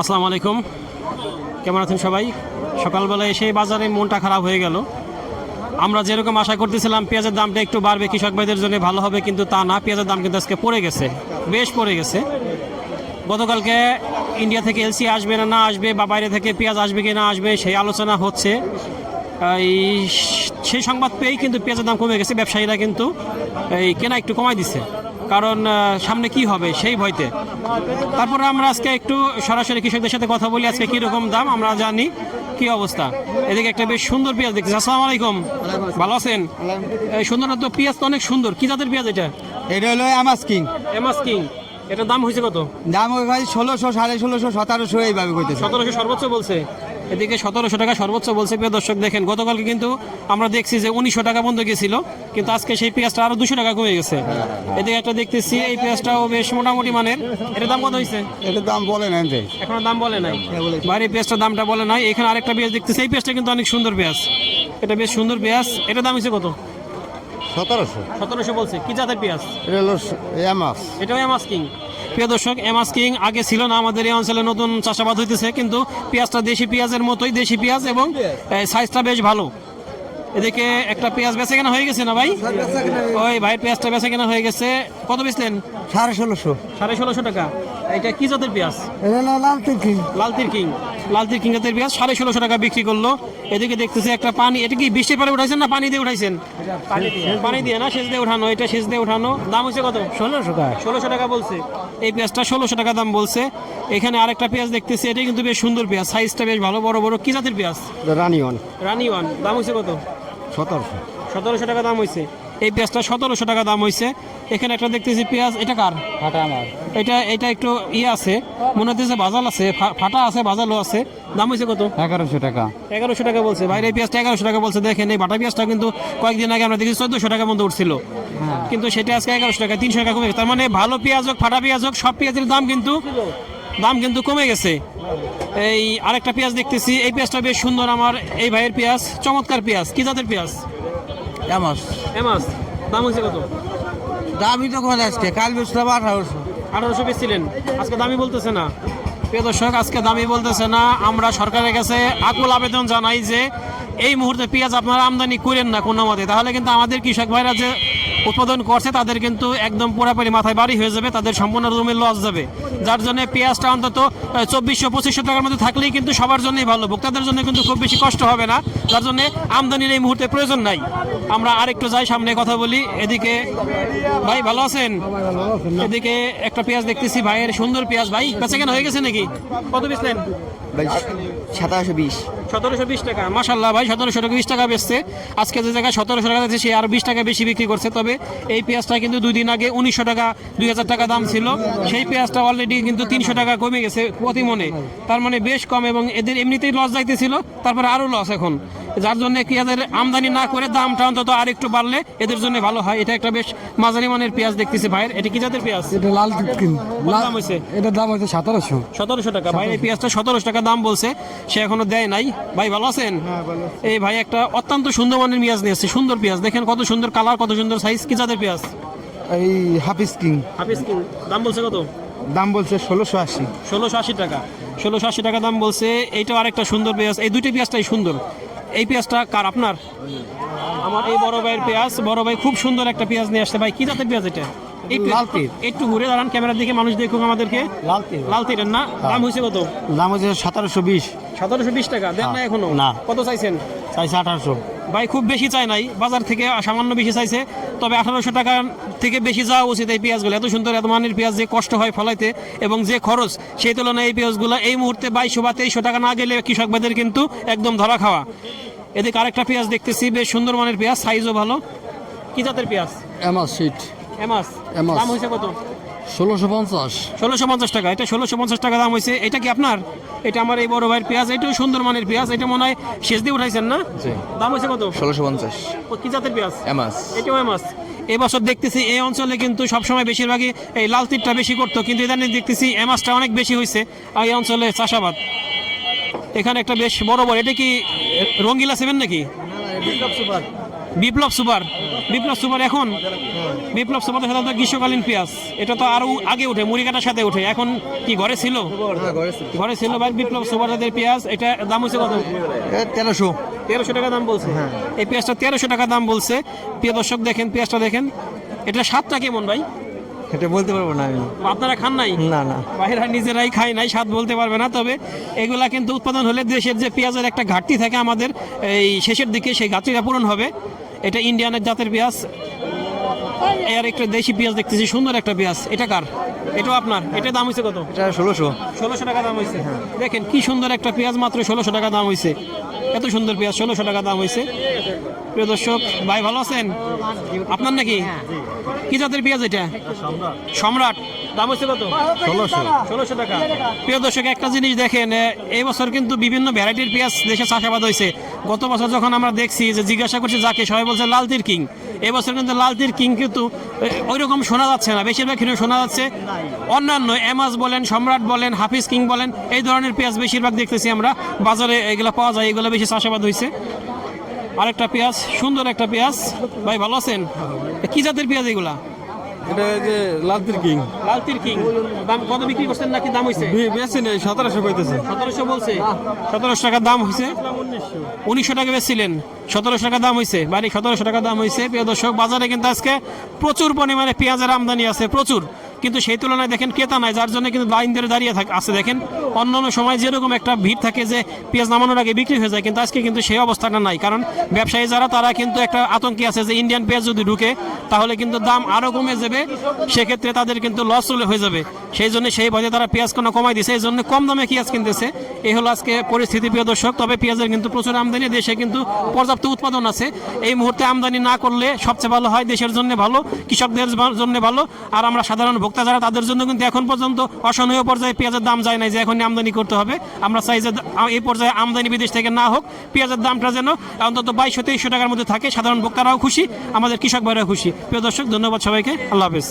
আসসালামু আলাইকুম। কেমন আছেন সবাই? সকালবেলা এসে বাজারে মনটা খারাপ হয়ে গেল। আমরা যেরকম আশা করতেছিলাম পেঁয়াজের দামটা একটু বাড়বে, কৃষক ভাইদের জন্য ভালো হবে, কিন্তু তা না, পেঁয়াজের দাম কিন্তু আজকে পড়ে গেছে, বেশ পড়ে গেছে। গতকালকে ইন্ডিয়া থেকে এলসি আসবে না না আসবে, বা বাইরে থেকে পেঁয়াজ আসবে কি না আসবে, সেই আলোচনা হচ্ছে। এই সেই সংবাদ পেয়েই কিন্তু পেঁয়াজের দাম কমে গেছে, ব্যবসায়ীরা কিন্তু এই কেনা একটু কমাই দিচ্ছে। কারণ সামনে কি হবে সেই ভয়তে। তারপরে আমরা আজকে একটু সরাসরি কৃষকদের সাথে কথা বলি আজকে কীরকম দাম আমরা জানি কি অবস্থা। এদিকে একটা বেশ সুন্দর পেঁয়াজ দেখতেছি। আসসালামু আলাইকুম। ভালো আছেন? সুন্দর না তো পেঁয়াজ তো অনেক সুন্দর। কি জাতের পেঁয়াজ এটা? এটা হলো আমাস কিং। এমাস কিং। এটার দাম হয়েছে কত? দাম ওই ভাই ষোলোশো সাড়ে ষোলোশো সতেরোশো এইভাবে সতেরোশো সর্বোচ্চ বলছে। এদিকে সতেরোশো টাকা সর্বোচ্চ বলছে। প্রিয় দর্শক দেখেন গতকালকে কিন্তু আমরা দেখছি যে উনিশশো টাকা পর্যন্ত গেছিল কিন্তু আজকে সেই পেঁয়াজটা আরও দুশো টাকা কমে গেছে। এদিকে একটা দেখতেছি এই পেঁয়াজটাও বেশ মোটামুটি মানের। এটার দাম কত হয়েছে এটার দাম বলে নেন যে। এখনও দাম বলে নাই। বাইরে পেঁয়াজটার দামটা বলে নাই। এখানে আরেকটা পেঁয়াজ দেখতেছি এই পেঁয়াজটা কিন্তু অনেক সুন্দর পেঁয়াজ। এটা বেশ সুন্দর পেঁয়াজ। এটার দাম হয়েছে কত? সতেরোশো। সতেরোশো বলছে। কি জাতের পেঁয়াজ? এটা হলো এমাস এটাও এমাস কিং। প্রিয় দর্শক এমাস কিং আগে ছিল না আমাদের এই অঞ্চলে নতুন চাষাবাদ হইতেছে কিন্তু পেঁয়াজটা দেশি পেঁয়াজের মতোই দেশি পেঁয়াজ এবং সাইজটা বেশ ভালো। এদিকে একটা পেঁয়াজ বেছে কেনা হয়ে গেছে না ভাই? ওই ভাই পেঁয়াজটা বেছে কেনা হয়ে গেছে। কত বেচলেন? সাড়ে ষোলোশো। সাড়ে ষোলোশো টাকা। এটা কি জাতের পেঁয়াজ? লাল হলো লাল তিনকি লালতির কিং লালতির জাতের পেঁয়াজ সাড়ে ষোলোশো টাকা বিক্রি করল। এদিকে দেখতেছি একটা পানি এটা কি বৃষ্টির পরে উঠাইছেন না পানি দিয়ে উঠাইছেন? পানি দিয়ে। না সেচ দিয়ে উঠানো এটা সেচ দিয়ে উঠানো। দাম হচ্ছে কত? ষোলোশো টাকা। ষোলোশো টাকা বলছে। এই পেঁয়াজটা ষোলোশো টাকা দাম বলছে। এখানে আরেকটা পেঁয়াজ দেখতেছি এটা কিন্তু বেশ সুন্দর পেঁয়াজ। সাইজটা বেশ ভালো বড় বড়। কি জাতের পেঁয়াজ? রানি ওয়ান রানি ওয়ান দাম হচ্ছে কত? সতেরোশো। সতেরোশো টাকা দাম হয়েছে। এই পেঁয়াজটা সতেরোশো টাকা দাম হয়েছে এখানে একটা দেখতেছি পেঁয়াজ এটা কার? ফাটা আমার। এটা এটা একটু ইয়ে আছে মনে হচ্ছে বাজাল আছে ফাটা আছে বাজালও আছে। দাম হয়েছে কত? এগারোশো টাকা। এগারোশো টাকা বলছে। বাইরে পেঁয়াজটা এগারোশো টাকা বলছে দেখেন এই বাটা পেঁয়াজটা কিন্তু কয়েকদিন আগে আমরা দেখি চোদ্দশো টাকা মতো উঠছিল। কিন্তু সেটা আজকে এগারোশো টাকা তিনশো টাকা কমে গেছে। তার মানে ভালো পেঁয়াজ হোক ফাটা পেঁয়াজ হোক সব পেঁয়াজের দাম কিন্তু দাম কিন্তু কমে গেছে। এই আরেকটা পেঁয়াজ দেখতেছি এই পেঁয়াজটা বেশ সুন্দর আমার এই ভাইয়ের পেঁয়াজ চমৎকার পেঁয়াজ। কি জাতের পেঁয়াজ? এমাস এমাস দাম হয়েছে কত? দামই তো কমে আজকে কাল বেচলাম আঠারোশো। আঠারোশো বেচছিলেন আজকে দামি বলতেছে না। প্রিয় দর্শক আজকে দামি বলতেছে না আমরা সরকারের কাছে আকুল আবেদন জানাই যে এই মুহূর্তে পেঁয়াজ আপনারা আমদানি করেন না কোনো মতে। তাহলে কিন্তু আমাদের কৃষক ভাইরা যে উৎপাদন করছে, তাদের কিন্তু একদম পুরাপুরি মাথায় বাড়ি হয়ে যাবে, তাদের সম্পূর্ণ রুমে লস যাবে। যার জন্য পেঁয়াজটা অন্তত চব্বিশশো, পঁচিশশো টাকার মধ্যে থাকলেই কিন্তু সবার জন্যই ভালো। ভোক্তাদের জন্য কিন্তু খুব বেশি কষ্ট হবে না, যার জন্য আমদানির এই মুহূর্তে প্রয়োজন নাই। আমরা আরেকটু যাই, সামনে কথা বলি। এদিকে, ভাই, ভালো আছেন? এদিকে একটা পেঁয়াজ দেখতেছি, ভাইয়ের সুন্দর পেঁয়াজ। ভাই, বেচা কেন হয়ে গেছে নাকি? কত বেচলেন? সাতাশো বিশ। সতেরোশো বিশ টাকা। মাসাল্লাহ ভাই, সতেরোশো টাকা, বিশ টাকা বেচছে। আজকে যে জায়গায় সতেরোশো টাকা যাচ্ছে সে আরও বিশ টাকা বেশি বিক্রি করছে। তবে এই পেঁয়াজটা কিন্তু দুই দিন আগে উনিশশো টাকা, দুই হাজার টাকা দাম ছিল। সেই পেঁয়াজটা অলরেডি কিন্তু তিনশো টাকা কমে গেছে প্রতি মনে তার মানে বেশ কম এবং এদের এমনিতেই লস যাইতেছিল, তারপরে আরও লস এখন। যার জন্য পেঁয়াজের আমদানি না করে দামটা অন্তত আর একটু বাড়লে এদের জন্য ভালো হয়। এটা একটা বেশ মাঝারি মানের পেঁয়াজ দেখতেছি ভাইয়ের। এটা কি জাতের পেঁয়াজ? এটা লাল কত দাম হয়েছে এটার দাম হচ্ছে সতেরোশো। সতেরোশো টাকা। ভাই এই পেঁয়াজটা সতেরোশো টাকা দাম বলছে। সে এখনও দেয় নাই। ভাই ভালো আছেন? এই ভাই একটা অত্যন্ত সুন্দর মানের পেঁয়াজ নিয়ে আসছে। সুন্দর পেঁয়াজ। দেখেন কত সুন্দর কালার কত সুন্দর সাইজ কি জাতের পেঁয়াজ? এই হাফিজ কিং। হাফিজ কিং। দাম বলছে কত? দাম বলছে ষোলোশো আশি। ষোলোশো আশি টাকা। ষোলোশো আশি টাকা দাম বলছে। এইটাও আরেকটা সুন্দর পেঁয়াজ। এই দুইটা পেঁয়াজটাই সুন্দর। এই পেঁয়াজটা কার আপনার? আমার এই বড় ভাইয়ের পেঁয়াজ বড় ভাই খুব সুন্দর একটা পেঁয়াজ নিয়ে আসছে। ভাই কি জাতের পেঁয়াজ এটা? একটু ঘুরে দাঁড়ান ক্যামেরার দিকে মানুষ দেখুক আমাদেরকে। লাল তীর। লাল তীরের না? দাম হয়েছে কত? দাম হচ্ছে সতেরোশো বিশ। সতেরোশো বিশ টাকা। দেন না এখনও? না। কত চাইছেন? চাইছে আঠারোশো। ভাই খুব বেশি চাই নাই। বাজার থেকে সামান্য বেশি চাইছে। তবে আঠারোশো টাকা থেকে বেশি যাওয়া উচিত এই পেঁয়াজগুলো। এত সুন্দর এত মানের পেঁয়াজ যে কষ্ট হয় ফলাইতে এবং যে খরচ সেই তুলনায় এই পেঁয়াজগুলো এই মুহূর্তে বাইশশো বা তেইশশো টাকা না গেলে কৃষক ভাইদের কিন্তু একদম ধরা খাওয়া। এদিকে আরেকটা পেঁয়াজ দেখতেছি বেশ সুন্দর মানের পেঁয়াজ সাইজও ভালো। কি জাতের পেঁয়াজ? এমাস সিট এমাস? এমাস। দাম হয়েছে কত? ষোলোশো পঞ্চাশ। ষোলোশো পঞ্চাশ টাকা। এটা ষোলোশো পঞ্চাশ টাকা দাম হয়েছে। এটা কি আপনার? এটা আমার এই বড় ভাইয়ের পেঁয়াজ এটাও সুন্দর মানের পেঁয়াজ এটা মনে হয় শেষ দিয়ে উঠাইছেন না? জি। দাম হয়েছে কত? ষোলোশো পঞ্চাশ। ও কি জাতের পেঁয়াজ? এমাস। এটাও মাছ এবছর দেখতেছি এই অঞ্চলে কিন্তু সবসময় বেশিরভাগই এই লাল তীরটা বেশি করতো কিন্তু ইদানিং দেখতেছি এমাসটা অনেক বেশি হয়েছে এই অঞ্চলে চাষাবাদ। এখানে একটা বেশ বড় বড় এটা কি রঙ্গিলা সেভেন নাকি? বিপ্লব সুপার। বিপ্লব সুপার এখন? বিপ্লব সুপার সাধারণত গ্রীষ্মকালীন পেঁয়াজ। এটা তো আরও আগে ওঠে মুড়ি কাটার সাথে ওঠে। এখন কি ঘরে ছিল? ঘরে ছিল ভাই বিপ্লব সুপার জাতের পেঁয়াজ। এটা দাম হচ্ছে কত? তেরোশো। তেরোশো টাকা দাম বলছে। এই পেঁয়াজটা তেরোশো টাকা দাম বলছে। প্রিয় দর্শক দেখেন পেঁয়াজটা দেখেন। এটা স্বাদটা কেমন ভাই? এটা বলতে পারব না আমি। আপনারা খান নাই? না না। বাইরে নিজেরাই খায় নাই স্বাদ বলতে পারবে না তবে এগুলা কিন্তু উৎপাদন হলে দেশের যে পেঁয়াজের একটা ঘাটতি থাকে আমাদের এই শেষের দিকে সেই ঘাটতিটা পূরণ হবে। এটা ইন্ডিয়ানের জাতের পেঁয়াজ। এর একটা দেশি পেঁয়াজ দেখতেছি সুন্দর একটা পেঁয়াজ। এটা কার? এটাও আপনার? এটা দাম হয়েছে কত? এটা ষোলোশো। ষোলোশো টাকা দাম হয়েছে দেখেন কি সুন্দর একটা পেঁয়াজ মাত্র ষোলোশো টাকা দাম হয়েছে এত সুন্দর পেঁয়াজ ষোলোশো টাকা দাম হয়েছে প্রিয় দর্শক ভাই ভালো আছেন? আপনার নাকি? কি জাতের পেঁয়াজ এটা? সম্রাট। দাম হচ্ছে কত? ষোলোশো। ষোলোশো টাকা। প্রিয় দর্শক একটা জিনিস দেখেন এই বছর কিন্তু বিভিন্ন ভ্যারাইটির পেঁয়াজ দেশে চাষাবাদ হয়েছে। গত বছর যখন আমরা দেখছি যে জিজ্ঞাসা করছি যাকে সবাই বলছে লালতির কিং। এবছর কিন্তু লালতির কিং কিন্তু ওই রকম শোনা যাচ্ছে না। বেশিরভাগ কিন্তু শোনা যাচ্ছে। অন্যান্য এমাজ বলেন সম্রাট বলেন হাফিজ কিং বলেন এই ধরনের পেঁয়াজ বেশিরভাগ দেখতেছি আমরা। বাজারে এগুলো পাওয়া যায় এগুলো বেশি চাষাবাদ হয়েছে। আরেকটা পেঁয়াজ সুন্দর একটা পেঁয়াজ। ভাই ভালো আছেন? কি জাতের পেঁয়াজ এগুলা? এটা যে লালতির কিং। লালতির কিং। দাম কত বিক্রি করছেন নাকি দাম নেই সতেরোশো কইতেছে। সতেরোশো বলছে। সতেরোশো দাম উনিশশো টাকা বেচছিলেন। সতেরোশো টাকা দাম হয়েছে বাড়ি সতেরোশো টাকা দাম হয়েছে প্রিয় দর্শক বাজারে কিন্তু আজকে প্রচুর পরিমাণে পেঁয়াজের আমদানি আছে প্রচুর। কিন্তু সেই তুলনায় দেখেন ক্রেতা নাই যার জন্য কিন্তু লাইন ধরে দাঁড়িয়ে থাকে আছে দেখেন। অন্য অন্য সময় যেরকম একটা ভিড় থাকে যে পেঁয়াজ নামানোর আগে বিক্রি হয়ে যায়, কিন্তু আজকে কিন্তু সেই অবস্থাটা নাই। কারণ ব্যবসায়ী যারা, তারা কিন্তু একটা আতঙ্কে আছে যে ইন্ডিয়ান পেঁয়াজ যদি ঢুকে, তাহলে কিন্তু দাম আরও কমে যাবে, সেক্ষেত্রে তাদের কিন্তু লস চলে হয়ে যাবে। সেই জন্য সেই ভয়ে তারা পেঁয়াজ কোনো কমাই দিছে, এই জন্য কম দামে পেঁয়াজ কিনতেছে। এই হলো আজকে পরিস্থিতি, প্রিয় দর্শক। তবে পেঁয়াজের কিন্তু প্রচুর আমদানি, দেশে কিন্তু পর্যাপ্ত উৎপাদন আছে। এই মুহূর্তে আমদানি না করলে সবচেয়ে ভালো হয় দেশের জন্য ভালো, কৃষকদের জন্য ভালো। আর আমরা সাধারণ ভোক্তা যারা, তাদের জন্য কিন্তু এখন পর্যন্ত অসহনীয় পর্যায়ে পেঁয়াজের দাম যায় নাই, যে এখন আমদানি করতে হবে। আমরা চাই যে এই পর্যায়ে আমদানি বিদেশ থেকে না হোক, পেঁয়াজের দামটা যেন অন্তত বাইশশো, তেইশশো টাকার মধ্যে থাকে। সাধারণ ভোক্তারাও খুশি, আমাদের কৃষক ভাইরাও খুশি। প্রিয় দর্শক, ধন্যবাদ সবাইকে। আল্লাহ হাফেজ।